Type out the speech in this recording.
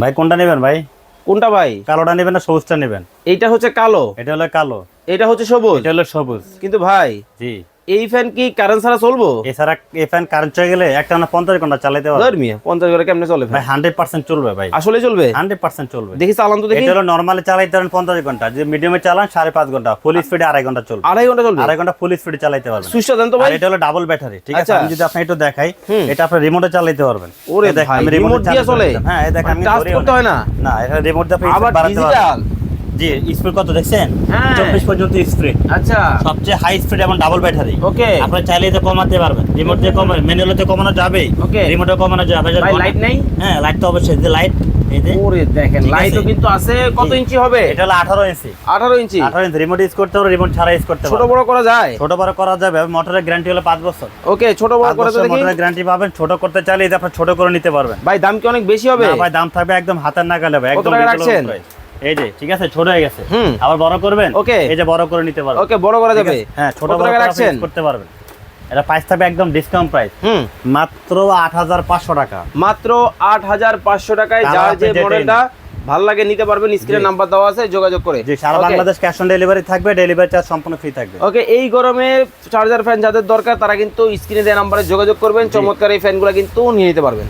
ভাই কোনটা নেবেন ভাই? কোনটা ভাই? কালোটা নেবেন না সবুজটা নেবেন? এইটা হচ্ছে কালো? এটা হলো কালো। এটা হচ্ছে সবুজ? এটা হলো সবুজ। কিন্তু ভাই জি। এই ফ্যান কি কারেন্ট ছাড়া চলবো? এছাড়া এই ফ্যান কারেন্ট চলে গেলে একটা না পঞ্চাশ ঘণ্টা চালাতে পারবে ধর মিয়া পঞ্চাশ করে কেমনে চলে ভাই হান্ড্রেড পার্সেন্ট চলবে ভাই। আসলে চলবে? হান্ড্রেড পার্সেন্ট চলবে। দেখি চালান তো দেখি। এটা নর্মালি চালাইতে পারেন পঞ্চাশ ঘণ্টা। যে মিডিয়ামে চালান সাড়ে পাঁচ ঘণ্টা। ফুল স্পিডে আড়াই ঘণ্টা চলবে। আড়াই ঘণ্টা চলবে? আড়াই ঘণ্টা ফুল স্পিডে চালাইতে পারবেন। সুইচটা দেন তো ভাই। এটা হলো ডাবল ব্যাটারি ঠিক আছে? আচ্ছা। আমি যদি আপনি একটু দেখাই। এটা আপনি রিমোটে চালাতে পারবেন। ওরে ভাই, আমি remote দিয়ে চলে? হ্যাঁ এই দেখেন আমি ধরিও করতে হয় না? না এটা রিমোট দিয়ে আপনি আবার বাড়াতে পারবেন। জি কত দেখছেন? হ্যাঁ। চব্বিশ পর্যন্ত আচ্ছা। সবচেয়ে হাই স্পিড এবং ডাবল ব্যাটারি ওকে। চাইলে তো কমাতে পারবেন। রিমোট দিয়ে কমাবে ম্যানুয়াল দিয়ে কমানো যাবে. রিমোটে কমানো যাবে। লাইট নেই? হ্যাঁ লাইট তো অবশ্যই। যে লাইট ওরে দেখেন লাইটও কিন্তু আছে। কত ইঞ্চি হবে? এটা হলো আঠারো ইঞ্চি। আঠারো ইঞ্চি? আঠারো ইঞ্চি। রিমোট ইউজ করতে রিমোট ছাড়া ইউজ করতে ছোট বড় করা যায়? ছোট বড় করা যাবে। মোটরের গ্যারান্টি হলো পাঁচ বছর। ওকে ছোট বড় করে দেখি মোটরের গ্যারান্টি পাবেন। ছোট করতে চাইলে আপনি ছোট করে নিতে পারবেন। ভাই দাম কি অনেক বেশি হবে? না ভাই দাম থাকবে একদম হাতের নাগালে ভাই। একদম রাখছেন? এই যে ঠিক আছে? ছোট হয়ে গেছে। আবার বড় করবেন? Okay. এই যে বড় করে নিতে পারবেন। ওকে বড় করা যাবে? হ্যাঁ ছোট বড় রাখছেন? করতে পারবেন। এটা প্রাইস থাকবে একদম ডিসকাউন্ট প্রাইস হুম। মাত্র আট হাজার পাঁচশো টাকা। মাত্র আট হাজার পাঁচশো টাকায় যার যে মডেলটা ভালো লাগে নিতে পারবেন স্ক্রিনে জি। নাম্বার দেওয়া আছে যোগাযোগ করে। যে সারা বাংলাদেশ ক্যাশ অন ডেলিভারি থাকবে ডেলিভারি চার্জ সম্পূর্ণ ফ্রি থাকবে। ওকে এই গরমে চার্জার ফ্যান যাদের দরকার তারা কিন্তু স্ক্রিনে দেওয়া নাম্বারে যোগাযোগ করবেন। চমৎকার এই ফ্যানগুলো কিন্তু নিয়ে নিতে পারবেন।